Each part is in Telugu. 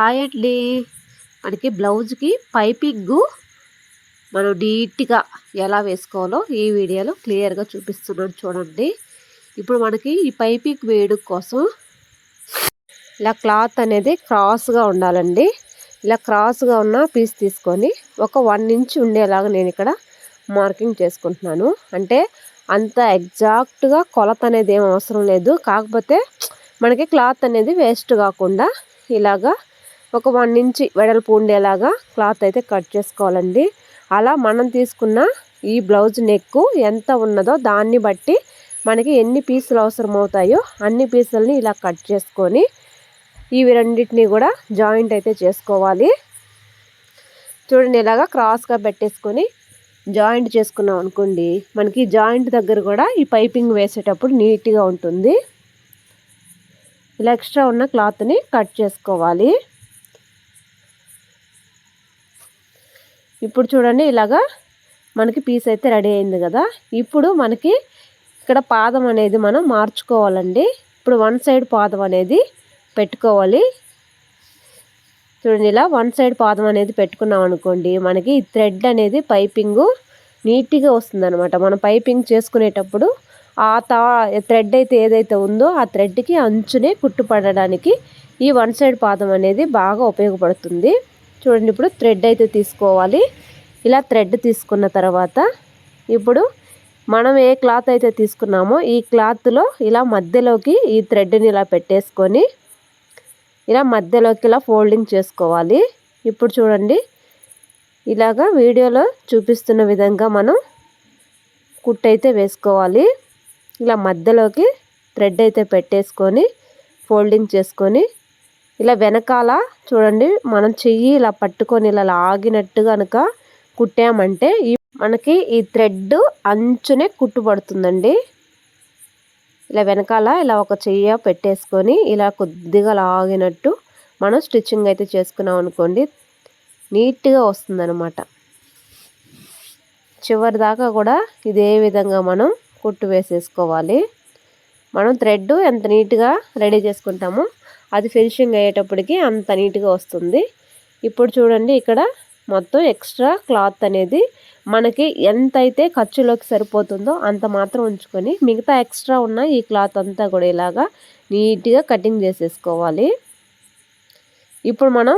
హాయ్ అండి మనకి బ్లౌజ్కి పైపింగ్ మనం నీట్గా ఎలా వేసుకోవాలో ఈ వీడియోలో క్లియర్గా చూపిస్తున్నాను చూడండి. ఇప్పుడు మనకి ఈ పైపింగ్ వేయడం కోసం ఇలా క్లాత్ అనేది క్రాస్గా ఉండాలండి. ఇలా క్రాస్గా ఉన్న పీస్ తీసుకొని ఒక వన్ ఇంచ్ ఉండేలాగా నేను ఇక్కడ మార్కింగ్ చేసుకుంటున్నాను. అంటే అంత ఎగ్జాక్ట్గా కొలత అనేది ఏం అవసరం లేదు. కాకపోతే మనకి క్లాత్ అనేది వేస్ట్ కాకుండా ఇలాగా ఒక వన్ ఇంచ్ వెడల్పు ఉండేలాగా క్లాత్ అయితే కట్ చేసుకోవాలండి. అలా మనం తీసుకున్న ఈ బ్లౌజ్ నెక్ ఎంత ఉన్నదో దాన్ని బట్టి మనకి ఎన్ని పీసులు అవసరం అవుతాయో అన్ని పీసులని ఇలా కట్ చేసుకొని ఇవి రెండింటిని కూడా జాయింట్ అయితే చేసుకోవాలి. చూడండి ఇలాగా క్రాస్గా పెట్టేసుకొని జాయింట్ చేసుకున్నాం అనుకోండి మనకి జాయింట్ దగ్గర కూడా ఈ పైపింగ్ వేసేటప్పుడు నీట్గా ఉంటుంది. ఇలా ఎక్స్ట్రా ఉన్న క్లాత్ని కట్ చేసుకోవాలి. ఇప్పుడు చూడండి ఇలాగా మనకి పీస్ అయితే రెడీ అయింది కదా. ఇప్పుడు మనకి ఇక్కడ పాదం అనేది మనం మార్చుకోవాలండి. ఇప్పుడు వన్ సైడ్ పాదం అనేది పెట్టుకోవాలి. చూడండి ఇలా వన్ సైడ్ పాదం అనేది పెట్టుకున్నాం అనుకోండి మనకి థ్రెడ్ అనేది పైపింగు నీట్గా వస్తుంది అనమాట మనం పైపింగ్ చేసుకునేటప్పుడు ఆ తా థ్రెడ్ అయితే ఏదైతే ఉందో ఆ థ్రెడ్కి అంచునే కుట్టుపడడానికి ఈ వన్ సైడ్ పాదం అనేది బాగా ఉపయోగపడుతుంది. చూడండి ఇప్పుడు థ్రెడ్ అయితే తీసుకోవాలి. ఇలా థ్రెడ్ తీసుకున్న తర్వాత ఇప్పుడు మనం ఏ క్లాత్ అయితే తీసుకున్నామో ఈ క్లాత్లో ఇలా మధ్యలోకి ఈ థ్రెడ్ని ఇలా పెట్టేసుకొని ఇలా మధ్యలోకి ఇలా ఫోల్డింగ్ చేసుకోవాలి. ఇప్పుడు చూడండి ఇలాగా వీడియోలో చూపిస్తున్న విధంగా మనం కుట్ అయితే వేసుకోవాలి. ఇలా మధ్యలోకి థ్రెడ్ అయితే పెట్టేసుకొని ఫోల్డింగ్ చేసుకొని ఇలా వెనకాల చూడండి మనం చెయ్యి ఇలా పట్టుకొని ఇలా లాగినట్టు కనుక కుట్టామంటే ఈ మనకి ఈ థ్రెడ్ అంచునే కుట్టుబడుతుందండి. ఇలా వెనకాల ఇలా ఒక చెయ్య పెట్టేసుకొని ఇలా కొద్దిగా లాగినట్టు మనం స్టిచ్చింగ్ అయితే చేసుకున్నాం అనుకోండి నీట్గా వస్తుందన్నమాట. చివరి దాకా కూడా ఇదే విధంగా మనం కుట్టు వేసేసుకోవాలి. మనం థ్రెడ్ ఎంత నీట్గా రెడీ చేసుకుంటామో అది ఫినిషింగ్ అయ్యేటప్పటికి అంత నీట్గా వస్తుంది. ఇప్పుడు చూడండి ఇక్కడ మొత్తం ఎక్స్ట్రా క్లాత్ అనేది మనకి ఎంతైతే ఖర్చులోకి సరిపోతుందో అంత మాత్రం ఉంచుకొని మిగతా ఎక్స్ట్రా ఉన్న ఈ క్లాత్ అంతా కూడా ఇలాగా నీట్గా కటింగ్ చేసేసుకోవాలి. ఇప్పుడు మనం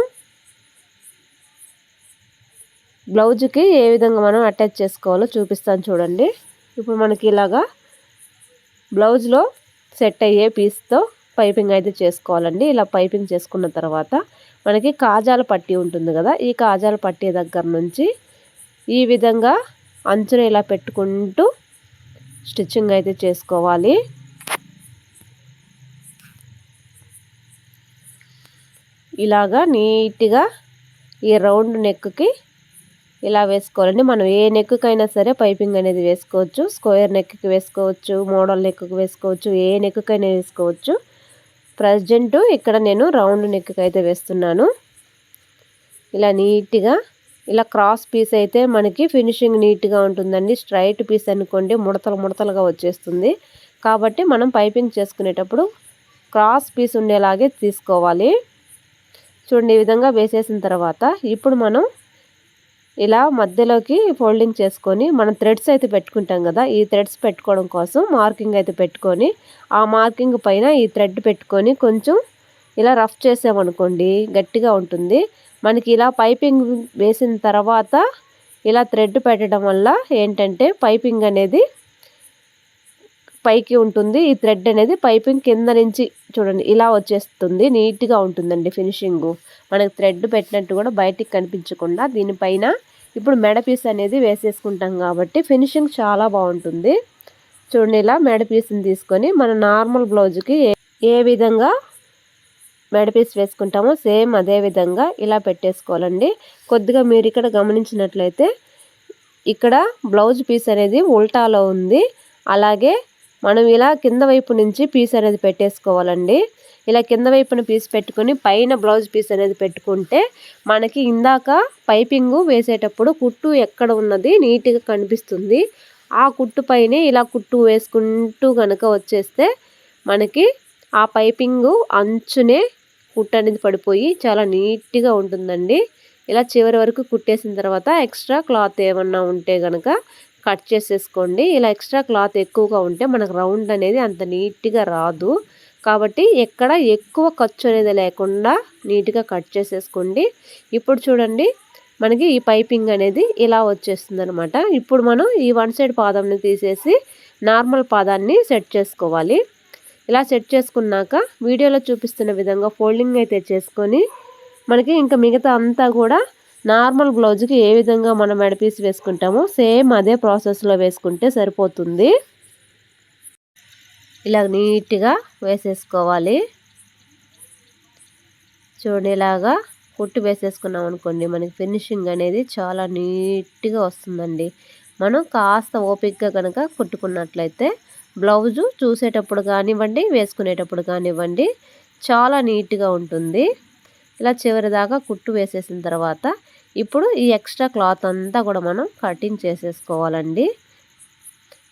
బ్లౌజ్కి ఏ విధంగా మనం అటాచ్ చేసుకోవాలో చూపిస్తాను చూడండి. ఇప్పుడు మనకి ఇలాగా బ్లౌజ్లో సెట్ అయ్యే పీస్తో పైపింగ్ అయితే చేసుకోవాలండి. ఇలా పైపింగ్ చేసుకున్న తర్వాత మనకి కాజాల పట్టి ఉంటుంది కదా ఈ కాజాల పట్టి దగ్గర నుంచి ఈ విధంగా అంచున ఇలా పెట్టుకుంటూ స్టిచ్చింగ్ అయితే చేసుకోవాలి. ఇలాగా నీట్గా ఈ రౌండ్ నెక్కి ఇలా వేసుకోవాలండి. మనం ఏ నెక్కుకైనా సరే పైపింగ్ అనేది వేసుకోవచ్చు. స్క్వేర్ నెక్కి వేసుకోవచ్చు. మోడల్ నెక్కి వేసుకోవచ్చు. ఏ నెక్కుకైనా వేసుకోవచ్చు. ప్రజెంట్ ఇక్కడ నేను రౌండ్ నెక్కి అయితే వేస్తున్నాను. ఇలా నీట్గా ఇలా క్రాస్ పీస్ అయితే మనకి ఫినిషింగ్ నీట్గా ఉంటుందండి. స్ట్రైట్ పీస్ అనుకోండి ముడతలు ముడతలుగా వచ్చేస్తుంది. కాబట్టి మనం పైపింగ్ చేసుకునేటప్పుడు క్రాస్ పీస్ ఉండేలాగే తీసుకోవాలి. చూడండి ఈ విధంగా వేసేసిన తర్వాత ఇప్పుడు మనం ఇలా మధ్యలోకి ఫోల్డింగ్ చేసుకొని మనం థ్రెడ్స్ అయితే పెట్టుకుంటాం కదా ఈ థ్రెడ్స్ పెట్టుకోవడం కోసం మార్కింగ్ అయితే పెట్టుకొని ఆ మార్కింగ్ పైన ఈ థ్రెడ్ పెట్టుకొని కొంచెం ఇలా రఫ్ చేసామనుకోండి గట్టిగా ఉంటుంది. మనకి ఇలా పైపింగ్ వేసిన తర్వాత ఇలా థ్రెడ్ పెట్టడం వల్ల ఏంటంటే పైపింగ్ అనేది పైకి ఉంటుంది. ఈ థ్రెడ్ అనేది పైపింగ్ కింద నుంచి చూడండి ఇలా వచ్చేస్తుంది. నీట్గా ఉంటుందండి ఫినిషింగు. మనకు థ్రెడ్ పెట్టినట్టు కూడా బయటికి కనిపించకుండా దీనిపైన ఇప్పుడు మెడ పీస్ అనేది వేసేసుకుంటాం కాబట్టి ఫినిషింగ్ చాలా బాగుంటుంది. చూడండి ఇలా మెడ పీస్ని తీసుకొని మన నార్మల్ బ్లౌజ్కి ఏ విధంగా మెడ పీస్ వేసుకుంటామో సేమ్ అదే విధంగా ఇలా పెట్టేసుకోవాలండి. కొద్దిగా మీరు ఇక్కడ గమనించినట్లయితే ఇక్కడ బ్లౌజ్ పీస్ అనేది ఉల్టాలో ఉంది. అలాగే మనం ఇలా కింద వైపు నుంచి పీస్ అనేది పెట్టేసుకోవాలండి. ఇలా కింద వైపున పీస్ పెట్టుకొని పైన బ్లౌజ్ పీస్ అనేది పెట్టుకుంటే మనకి ఇందాక పైపింగు వేసేటప్పుడు కుట్టు ఎక్కడ ఉన్నది నీట్గా కనిపిస్తుంది. ఆ కుట్టు పైనే ఇలా కుట్టు వేసుకుంటూ కనుక వచ్చేస్తే మనకి ఆ పైపింగు అంచునే కుట్టు అనేది పడిపోయి చాలా నీట్గా ఉంటుందండి. ఇలా చివరి వరకు కుట్టేసిన తర్వాత ఎక్స్ట్రా క్లాత్ ఏమన్నా ఉంటే కనుక కట్ చేసేసుకోండి. ఇలా ఎక్స్ట్రా క్లాత్ ఎక్కువగా ఉంటే మనకు రౌండ్ అనేది అంత నీట్గా రాదు. కాబట్టి ఎక్కడ ఎక్కువ ఖర్చు అనేది లేకుండా నీట్గా కట్ చేసేసుకోండి. ఇప్పుడు చూడండి మనకి ఈ పైపింగ్ అనేది ఇలా వచ్చేస్తుంది అనమాట ఇప్పుడు మనం ఈ వన్ సైడ్ పాదంని తీసేసి నార్మల్ పాదాన్ని సెట్ చేసుకోవాలి. ఇలా సెట్ చేసుకున్నాక వీడియోలో చూపిస్తున్న విధంగా ఫోల్డింగ్ అయితే చేసుకొని మనకి ఇంకా మిగతా అంతా కూడా నార్మల్ బ్లౌజ్కి ఏ విధంగా మనం మెడపీస్ వేసుకుంటామో సేమ్ అదే ప్రాసెస్లో వేసుకుంటే సరిపోతుంది. ఇలా నీట్గా వేసేసుకోవాలి. చూడండి ఇలాగా కుట్టు వేసేసుకున్నాం అనుకోండి మనకి ఫినిషింగ్ అనేది చాలా నీట్గా వస్తుందండి. మనం కాస్త ఓపిక్గా కనుక కుట్టుకున్నట్లయితే బ్లౌజు చూసేటప్పుడు కానివ్వండి వేసుకునేటప్పుడు కానివ్వండి చాలా నీట్గా ఉంటుంది. ఇలా చివరి దాకా కుట్టు వేసేసిన తర్వాత ఇప్పుడు ఈ ఎక్స్ట్రా క్లాత్ అంతా కూడా మనం కటింగ్ చేసేసుకోవాలండి.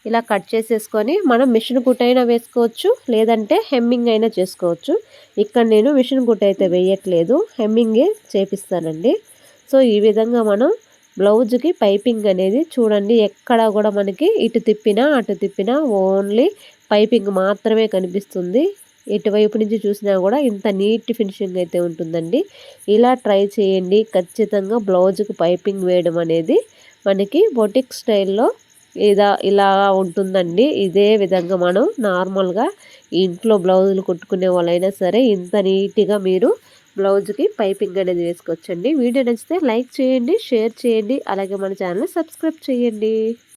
ఇలా కట్ చేసేసుకొని మనం మిషన్ కుట్టైనా అయినా వేసుకోవచ్చు లేదంటే హెమ్మింగ్ అయినా చేసుకోవచ్చు. ఇక్కడ నేను మిషన్ కుట్ అయితే వేయట్లేదు హెమ్మింగే చేపిస్తానండి. సో ఈ విధంగా మనం బ్లౌజ్కి పైపింగ్ అనేది చూడండి ఎక్కడ కూడా మనకి ఇటు తిప్పినా అటు తిప్పినా ఓన్లీ పైపింగ్ మాత్రమే కనిపిస్తుంది. ఎటువైపు నుంచి చూసినా కూడా ఇంత నీట్ ఫినిషింగ్ అయితే ఉంటుందండి. ఇలా ట్రై చేయండి. ఖచ్చితంగా బ్లౌజ్కి పైపింగ్ వేయడం అనేది మనకి బొటిక్ స్టైల్లో ఇదా ఇలా ఉంటుందండి. ఇదే విధంగా మనం నార్మల్గా ఇంట్లో బ్లౌజులు కుట్టుకునే వాళ్ళైనా సరే ఇంత నీట్గా మీరు బ్లౌజ్కి పైపింగ్ అనేది వేసుకోవచ్చండి. వీడియో నచ్చితే లైక్ చేయండి షేర్ చేయండి అలాగే మన ఛానల్ సబ్స్క్రైబ్ చేయండి.